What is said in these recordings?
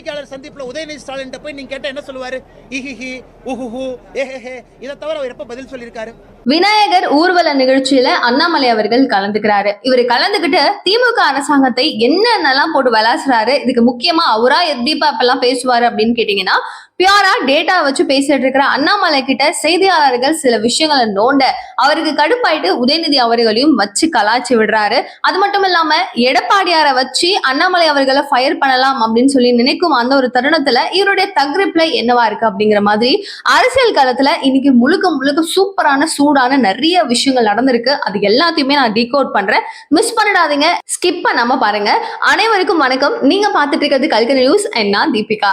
பத்திரிகையாளர் சந்திப்பில் உதயநிதி ஸ்டாலின் போய் நீங்க கேட்டா என்ன சொல்லுவாரு? இஹிஹி உஹுஹு ஏஹே இதை தவிர அவர் எப்ப பதில் சொல்லியிருக்காரு? விநாயகர் ஊர்வல நிகழ்ச்சியில அண்ணாமலை அவர்கள் கலந்துக்கிறாரு. இவர் கலந்துகிட்டு திமுக அரசாங்கத்தை என்னென்னலாம் போட்டு விளாசுறாரு இதுக்கு முக்கியமா அவரா எப்படிப்பா இப்பெல்லாம் பேசுவாரு அப்படின்னு கேட்டீங்கன்னா பியூரா டேட்டா வச்சு பேசிட்டு இருக்கிற அண்ணாமலை கிட்ட செய்தியாளர்கள் சில விஷயங்களை நோண்ட அவருக்கு கடுப்பாயிட்டு உதயநிதி அவர்களையும் வச்சு கலாச்சி விடுறாரு. அது மட்டும் இல்லாம எடப்பாடியாரை வச்சு அண்ணாமலை அவர்களை ஃபயர் பண்ணலாம் அப்படின்னு சொல்லி நினைக்கும் அந்த ஒரு தருணத்துல இவருடைய தக்ரிப்ல என்னவா இருக்கு அப்படிங்கிற மாதிரி அரசியல் காலத்துல இன்னைக்கு முழுக்க முழுக்க சூப்பரான சூடான நிறைய விஷயங்கள் நடந்திருக்கு. அது எல்லாத்தையுமே நான் டீகோட் பண்றேன். மிஸ் பண்ணிடாதீங்க. ஸ்கிப் பண்ணாம பாருங்க. அனைவருக்கும் வணக்கம். நீங்க பாத்துட்டு இருக்கிறது கல்கரி நியூஸ் அண்ட் நான் தீபிகா.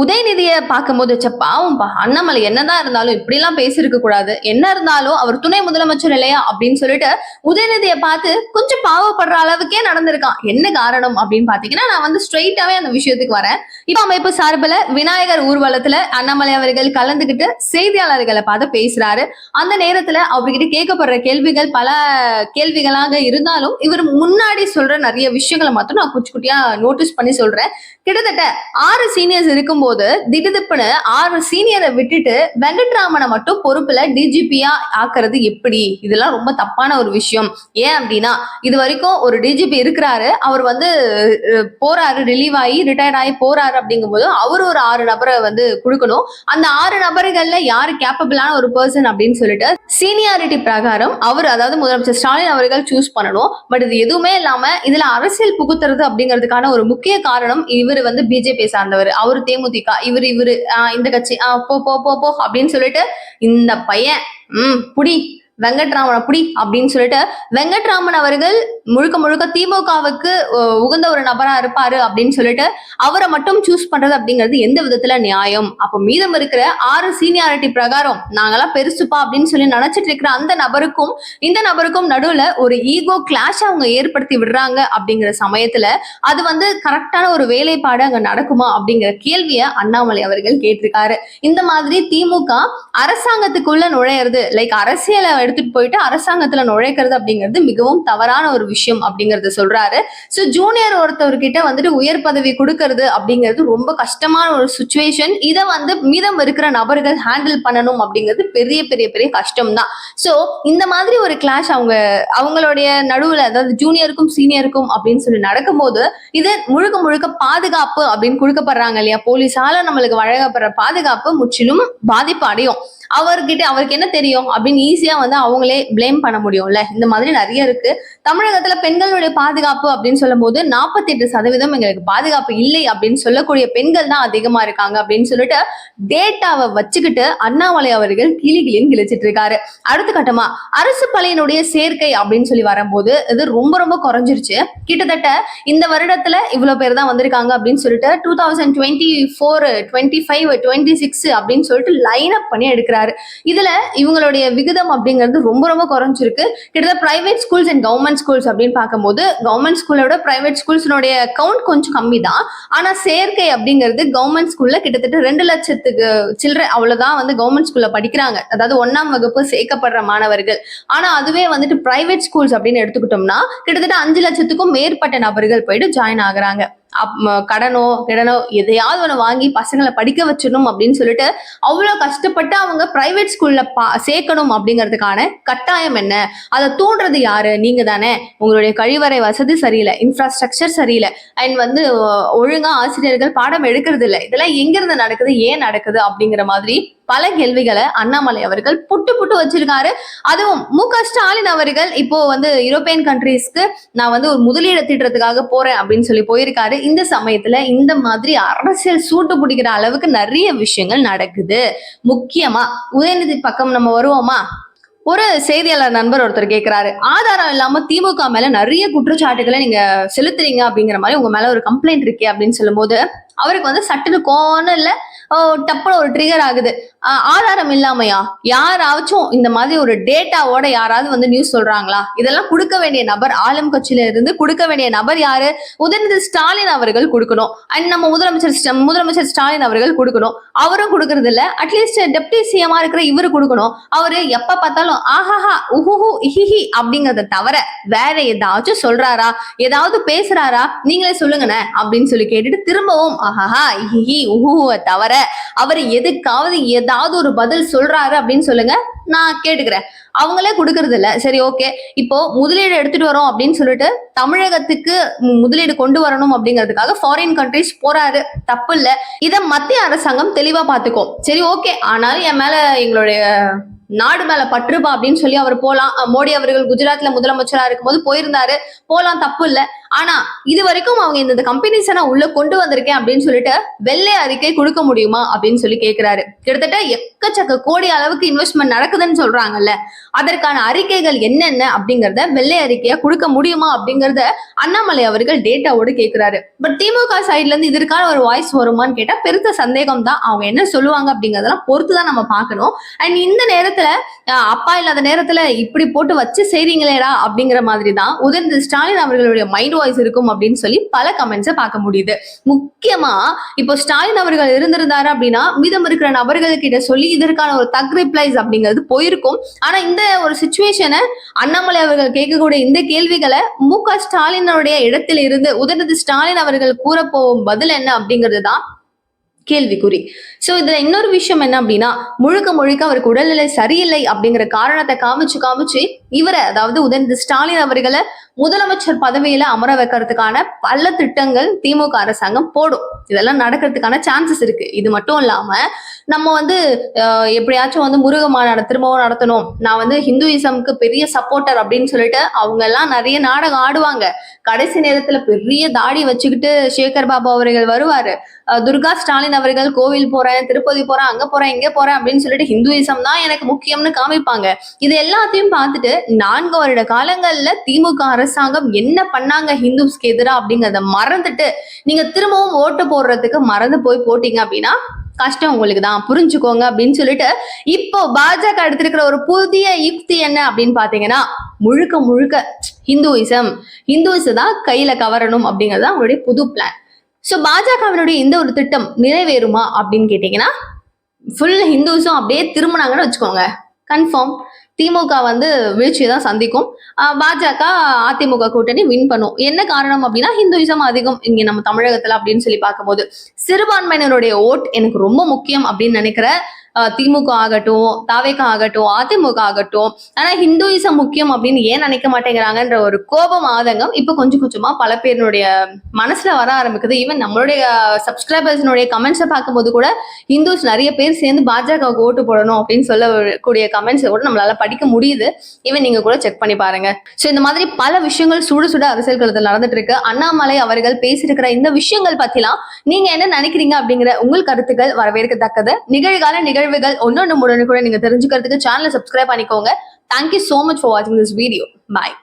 உதயநிதியை பார்க்கும்போது ச்சே பாவம்பா அண்ணாமலை என்னதான் இருந்தாலும் இப்படிலாம் பேசியிருக்க கூடாது. என்ன இருந்தாலும் அவர் துணை முதலமைச்சர் இல்லையா அப்படின்னு சொல்லிட்டு உதயநிதியை பார்த்து கொஞ்சம் பாவப்படுற அளவுக்கே நடந்திருக்கான். என்ன காரணம் அப்படின்னு பாத்தீங்கன்னா நான் வந்து ஸ்ட்ரெயிட்டாவே அந்த விஷயத்துக்கு வரேன். இப்ப அமைப்பு சார்பில் விநாயகர் ஊர்வலத்துல அண்ணாமலை அவர்கள் கலந்துகிட்டு செய்தியாளர்களை பார்த்து பேசுறாரு. அந்த நேரத்துல அவர்கிட்ட கேட்கப்படுற கேள்விகள் பல கேள்விகளாக இருந்தாலும் இவர் முன்னாடி சொல்ற நிறைய விஷயங்களை மட்டும் நான் குச்சி குட்டியா நோட்டீஸ் பண்ணி சொல்றேன். கிட்டத்தட்ட ஆறு சீனியர்ஸ் போது திடுதிப்புன்னு ஆறு சீனியரை விட்டுட்டு வெங்கட்ராமனை மட்டும் பொறுப்புல டிஜிபியா ஆக்குறது எப்படி? இதெல்லாம் ரொம்ப தப்பான ஒரு விஷயம். ஏன் அப்படின்னா இது வரைக்கும் ஒரு டிஜிபி இருக்கிறாரு. அவர் வந்து போறாரு ரிலீவ் ஆகி ரிட்டையர்ட் ஆகி போறாரு அப்படிங்கும்போது அவர் ஒரு ஆறு நபரை வந்து கொடுக்கணும். அந்த ஆறு நபர்கள்ல யாரு கேப்பபிளான ஒரு பர்சன் அப்படின்னு சொல்லிட்டு சீனியாரிட்டி பிரகாரம் அவர் அதாவது முதலமைச்சர் ஸ்டாலின் அவர்கள் சூஸ் பண்ணணும். பட் இது எதுவுமே இல்லாம இதுல அரசியல் புகுத்துறது அப்படிங்கிறதுக்கான ஒரு முக்கிய காரணம் இவர் வந்து பிஜேபி சார்ந்தவர். அவர் தேமுதிக இவர் இவரு ஆஹ் இந்த கட்சி ஆஹ் போ போ போ அப்படின்னு சொல்லிட்டு இந்த பையன் உம் புடி வெங்கட்ராமன் அப்படி அப்படின்னு சொல்லிட்டு வெங்கட்ராமன் அவர்கள் முழுக்க முழுக்க திமுகவுக்கு உகந்த ஒரு நபரா இருப்பாரு அப்படின்னு சொல்லிட்டு அவரை மட்டும் சூஸ் பண்றது அப்படிங்கிறது எந்த விதத்துல நியாயம்? அப்ப மீதம் இருக்கிற ஆறு சீனியாரிட்டி பிரகாரம் நாங்கெல்லாம் பெருசுப்பா அப்படின்னு சொல்லி நினைச்சிட்டு இருக்கிற அந்த நபருக்கும் இந்த நபருக்கும் நடுவுல ஒரு ஈகோ கிளாஷ் அவங்க ஏற்படுத்தி விடுறாங்க அப்படிங்கிற சமயத்துல அது வந்து கரெக்டான ஒரு வேலைப்பாடு அங்க நடக்குமா அப்படிங்கிற கேள்வியை அண்ணாமலை அவர்கள் கேட்டிருக்காரு. இந்த மாதிரி திமுக அரசாங்கத்துக்குள்ள நுழையிறது லைக் அரசியலை எடுத்துட்டு போயிட்டு அரசாங்கத்துல நுழைக்கிறது அப்படிங்கிறது மிகவும் தவறான ஒரு விஷயம் அப்படிங்கறத சொல்றாரு. சோ ஜூனியர் ஒருத்தவர்கிட்ட வந்துட்டு உயர் பதவி கொடுக்கறது அப்படிங்கிறது ரொம்ப கஷ்டமான ஒரு சுச்சுவேஷன் இதை வந்து மீதம் இருக்கிற நபர்கள் ஹேண்டில் பண்ணணும் அப்படிங்கிறது பெரிய பெரிய பெரிய கஷ்டம் தான் சோ இந்த மாதிரி ஒரு கிளாஷ் அவங்க அவங்களுடைய நடுவுல அதாவது ஜூனியருக்கும் சீனியருக்கும் அப்படின்னு சொல்லி நடக்கும்போது இது முழுக்க முழுக்க பாதுகாப்பு அப்படின்னு கொடுக்கப்படுறாங்க இல்லையா? போலீஸால நம்மளுக்கு வழங்கப்படுற பாதுகாப்பு முற்றிலும் பாதிப்பு அடையும். அவர்கிட்ட அவருக்கு என்ன தெரியும் அப்படின்னு ஈஸியா வந்து அவங்களே ப்ளேம் பண்ண முடியும்ல. இந்த மாதிரி நிறைய இருக்கு. தமிழகத்துல பெண்களுடைய பாதுகாப்பு அப்படின்னு சொல்லும் போது நாற்பத்தி எட்டு சதவீதம் எங்களுக்கு பாதுகாப்பு இல்லை அப்படின்னு சொல்லக்கூடிய பெண்கள் தான் அதிகமா இருக்காங்க அப்படின்னு சொல்லிட்டு டேட்டாவை வச்சுக்கிட்டு அண்ணாமலை அவர்கள் கிளி கிழிச்சிட்டு இருக்காரு. அடுத்த கட்டமா அரசு பள்ளியினுடைய சேர்க்கை அப்படின்னு சொல்லி வரும்போது இது ரொம்ப ரொம்ப குறைஞ்சிருச்சு. கிட்டத்தட்ட இந்த வருடத்துல இவ்வளவு பேர் தான் வந்திருக்காங்க அப்படின்னு சொல்லிட்டு two thousand twenty four twenty five twenty six அப்படின்னு சொல்லிட்டு லைன் அப் பண்ணி எடுக்கிறாரு இதுல இவங்களுடைய விகிதம் அப்படிங்கிறது ரொம்ப ரொம்ப குறைஞ்சிருக்கு. கிட்டத்தட்ட private schools and government schools அப்படின்னு பார்க்கும்போது கவர்மெண்ட் ஸ்கூலோட பிரைவேட் ஸ்கூல்ஸ்னுடைய கவுண்ட் கொஞ்சம் கம்மி தான் ஆனா சேர்க்கை அப்படிங்கிறது கவர்மெண்ட் ஸ்கூல்ல கிட்டத்தட்ட ரெண்டு லட்சத்துக்கு சில்லற அவ்வளவுதான் வந்து கவர்மெண்ட் ஸ்கூல்ல படிக்கிறாங்க. அதாவது ஒன்னாம் வகுப்பு சேர்க்கப்படுற மாணவர்கள். ஆனா அதுவே வந்துட்டு பிரைவேட் ஸ்கூல்ஸ் அப்படின்னு எடுத்துக்கிட்டோம்னா கிட்டத்தட்ட அஞ்சு லட்சத்துக்கும் மேற்பட்ட நபர்கள் போயிட்டு ஜாயின் ஆகுறாங்க. கடனோ கிடனோ எதையாவது ஒன்று வாங்கி பசங்களை படிக்க வச்சிடணும் அப்படின்னு சொல்லிட்டு அவ்வளோ கஷ்டப்பட்டு அவங்க பிரைவேட் ஸ்கூல்ல பா சேர்க்கணும் அப்படிங்கிறதுக்கான கட்டாயம் என்ன? அதை தூண்டுறது யாரு? நீங்க தானே. உங்களுடைய கழிவறை வசதி சரியில்லை இன்ஃப்ராஸ்ட்ரக்சர் சரியில்லை அண்ட் வந்து ஒழுங்காக ஒழுங்கா ஆசிரியர்கள் பாடம் எடுக்கிறது இல்லை இதெல்லாம் எங்கிருந்து நடக்குது ஏன் நடக்குது அப்படிங்கிற மாதிரி பல கேள்விகளை அண்ணாமலை அவர்கள் புட்டு புட்டு வச்சிருக்காரு. அதுவும் மு க ஸ்டாலின் அவர்கள் இப்போ வந்து யூரோப்பியன் கண்ட்ரீஸ்க்கு நான் வந்து ஒரு முதலீடு திட்டுறதுக்காக போறேன் அப்படின்னு சொல்லி போயிருக்காரு. இந்த சமயத்துல இந்த மாதிரி அரசியல் சூட்டு பிடிக்கிற அளவுக்கு நிறைய விஷயங்கள் நடக்குது. முக்கியமா உதயநிதி பக்கம் நம்ம வருவோமா? ஒரு செய்தியாளர் நண்பர் ஒருத்தர் கேட்கிறாரு ஆதாரம் இல்லாம திமுக மேல நிறைய குற்றச்சாட்டுகளை நீங்க செலுத்துறீங்க அப்படிங்கிற மாதிரி உங்க மேல ஒரு கம்ப்ளைண்ட் இருக்கே அப்படின்னு சொல்லும்போது அவருக்கு வந்து சட்டுன்னு கோன்னு இல்ல ஓ, ஒரு ட்ரிகர் ஆகுது. ஆதாரம் இல்லாமையா? யாராச்சும் இந்த மாதிரி ஒரு டேட்டாவோட யாராவது வந்து நியூஸ் சொல்றாங்களா? இதெல்லாம் கொடுக்க வேண்டிய நபர் ஆளும் கட்சியில இருந்து கொடுக்க வேண்டிய நபர் யாரு? உதயநிதி ஸ்டாலின் அவர்கள் கொடுக்கணும். அண்ட் நம்ம முதலமைச்சர் முதலமைச்சர் ஸ்டாலின் அவர்கள் கொடுக்கணும். அவரும் கொடுக்கறது இல்ல. அட்லீஸ்ட் டெப்டி சிஎம்மா இருக்கிற இவரு கொடுக்கணும். அவரு எப்ப பார்த்தாலும் ஆஹாஹா உஹுஹு இஹிஹி அப்படிங்கறத தவிர வேற ஏதாச்சும் சொல்றாரா? ஏதாவது பேசுறாரா? நீங்களே சொல்லுங்கண்ணே அப்படின்னு சொல்லி கேட்டுட்டு திரும்பவும் ஆஹாஹா இஹிஹி உஹுஹுவை தவிர அவர் எதுக்காவது ஏதாவது ஒரு பதில் சொல்றாரு அப்படின்னு சொல்லுங்க நான் கேட்டுக்கிறேன். அவங்களே கொடுக்கறது இல்ல சரி ஓகே. இப்போ முதலீடு எடுத்துட்டு வரோம் அப்படின்னு சொல்லிட்டு தமிழகத்துக்கு முதலீடு கொண்டு வரணும் அப்படிங்கிறதுக்காக ஃபாரின் கண்ட்ரிஸ் போறாரு. தப்பு இல்ல. இதை மத்திய அரசாங்கம் தெளிவா பாத்துக்கும். சரி ஓகே. ஆனாலும் என் மேல எங்களுடைய நாடு மேல பற்றுப்பா அப்படின்னு சொல்லி அவர் போலாம். மோடி அவர்கள் குஜராத்ல முதலமைச்சரா இருக்கும்போது போயிருந்தாரு. போலாம் தப்பு இல்ல. ஆனா இது வரைக்கும் அவங்க இந்த கம்பெனிஸ் நான் உள்ள கொண்டு வந்திருக்கேன் அப்படின்னு சொல்லிட்டு வெள்ளை அறிக்கை கொடுக்க முடியுமா அப்படின்னு சொல்லி கேக்குறாரு. கிட்டத்தட்ட எக்கச்சக்க கோடி அளவுக்கு இன்வெஸ்ட்மெண்ட் நடக்குதுன்னு சொல்றாங்கல்ல. அதற்கான அறிக்கைகள் என்னென்ன அப்படிங்கறத வெள்ளை அறிக்கையா கொடுக்க முடியுமா அப்படிங்கறத அண்ணாமலை அவர்கள் டேட்டாவோடு கேக்குறாரு. பட் திமுக சைட்ல இருந்து இதற்கான ஒரு வாய்ஸ் வருமான்னு கேட்டா பெருத்த சந்தேகம் தான். அவங்க என்ன சொல்லுவாங்க அப்படிங்கறதெல்லாம் பொறுத்து தான் நம்ம பார்க்கணும். அண்ட் இந்த நேரத்துல அப்பா இல்லாத நேரத்துல இப்படி போட்டு வச்சு செய்றீங்களேடா அப்படிங்கிற மாதிரி தான் உதயநிதி ஸ்டாலின் அவர்களுடைய மைண்ட் வாய்ஸ் இருக்கும் அப்படின்னு சொல்லி பல கமெண்ட்ஸை பார்க்க முடியுது. முக்கியமா இப்போ ஸ்டாலின் அவர்கள் இருந்திருந்தாரு அப்படின்னா மீதம் இருக்கிற நபர்கள் கிட்ட சொல்லி இதற்கான ஒரு தக் ரிப்ளைஸ் அப்படிங்கிறது போயிருக்கும். ஆனா இந்த ஒரு சுச்சுவேஷனை அண்ணாமலை அவர்கள் கேட்கக்கூடிய இந்த கேள்விகளை மு க ஸ்டாலினுடைய இடத்தில் இருந்து உதயநிதி ஸ்டாலின் அவர்கள் கூற போகும் பதில் என்ன அப்படிங்கிறது தான் கேள்விக்குறி. ஸோ இதுல இன்னொரு விஷயம் என்ன அப்படின்னா முழுக்க முழுக்க அவருக்கு உடல்நிலை சரியில்லை அப்படிங்கிற காரணத்தை காமிச்சு காமிச்சு இவரை அதாவது உதயநிதி ஸ்டாலின் அவர்களை முதலமைச்சர் பதவியில அமர வைக்கிறதுக்கான பல திட்டங்கள் திமுக அரசாங்கம் போடும். இதெல்லாம் நடக்கிறதுக்கான சான்சஸ் இருக்கு. இது மட்டும் இல்லாம நம்ம வந்து எப்படியாச்சும் வந்து முருக மாநாடு திரும்பவும் நடத்தணும். நான் வந்து ஹிந்துயிசம்க்கு பெரிய சப்போர்ட்டர் அப்படின்னு சொல்லிட்டு அவங்க எல்லாம் நிறைய நாடகம் ஆடுவாங்க. கடைசி நேரத்துல பெரிய தாடி வச்சுக்கிட்டு சேகர் பாபு அவர்கள் வருவாரு. துர்கா ஸ்டாலின் அவர்கள் கோவில் போற திருப்பதி போறேன் அங்க போறேன் இங்க போறேன் அப்படின்னு சொல்லிட்டு ஹிந்துயிசம் தான் எனக்கு முக்கியம்னு காமிப்பாங்க. இது எல்லாத்தையும் பார்த்துட்டு நான்கு வருட காலங்கள்ல திமுக அரசாங்கம் என்ன பண்ணாங்க ஹிந்துஸ்க்கு எதிராக அப்படிங்கறத மறந்துட்டு நீங்க திரும்பவும் ஓட்டு போடுறதுக்கு மறந்து போய் போட்டீங்க அப்படின்னா கஷ்டம் உங்களுக்கு தான். புரிஞ்சுக்கோங்க அப்படின்னு சொல்லிட்டு இப்போ பாஜக எடுத்திருக்கிற ஒரு புதிய யுக்தி என்ன அப்படின்னு பாத்தீங்கன்னா முழுக்க முழுக்க ஹிந்துயிசம். ஹிந்துஸ் தான் கையில கவரணும் அப்படிங்கிறது தான் அவங்களுடைய புது பிளான் ஸோ பாஜகவினுடைய இந்த ஒரு திட்டம் நிறைவேறுமா அப்படின்னு கேட்டீங்கன்னா ஃபுல் ஹிந்துஸும் அப்படியே திரும்பினாங்கன்னு வச்சுக்கோங்க. கன்ஃபார்ம் திமுக வந்து வீழ்ச்சியை தான் சந்திக்கும். பாஜக அதிமுக கூட்டணி வின் பண்ணும். என்ன காரணம் அப்படின்னா ஹிந்துயிசம் அதிகம் இங்க நம்ம தமிழகத்துல அப்படின்னு சொல்லி பார்க்கும்போது. சிறுபான்மையினருடைய ஓட் எனக்கு ரொம்ப முக்கியம் அப்படின்னு நினைக்கிற திமுக ஆகட்டும் தாவேகா ஆகட்டும் அதிமுக ஆகட்டும் ஆனா ஹிந்துயிசம் முக்கியம் அப்படின்னு ஏன் நினைக்க மாட்டேங்கிறாங்கன்ற ஒரு கோபம் ஆதங்கம் இப்ப கொஞ்சம் கொஞ்சமா பல பேருடைய மனசுல வர ஆரம்பிக்குது. ஈவன் நம்மளுடைய சப்ஸ்கிரைபர்ஸ்னுடைய கமெண்ட்ஸை பார்க்கும்போது கூட ஹிந்துஸ் நிறைய பேர் சேர்ந்து பாஜகவுக்கு ஓட்டு போடணும் அப்படின்னு சொல்லக்கூடிய கமெண்ட்ஸை கூட நம்மளால படிக்க முடியுது. ஈவன் நீங்க கூட செக் பண்ணி பாருங்க. ஸோ இந்த மாதிரி பல விஷயங்கள் சுடு சுட அரசியல் களத்தில் நடந்துட்டு இருக்கு. அண்ணாமலை அவர்கள் பேசியிருக்கிற இந்த விஷயங்கள் பத்திலாம் நீங்க என்ன நினைக்கிறீங்க அப்படிங்கிற உங்கள் கருத்துக்கள் வரவேற்கத்தக்கது. நிகழ்கால நிகழ்வுகள் ஒன்னொன்று கூட நீங்க தெரிஞ்சுக்கிறதுக்கு சேனலை சப்ஸ்கிரைப் பண்ணிக்கோங்க. Thank you so much for வாட்சிங் திஸ் வீடியோ பாய்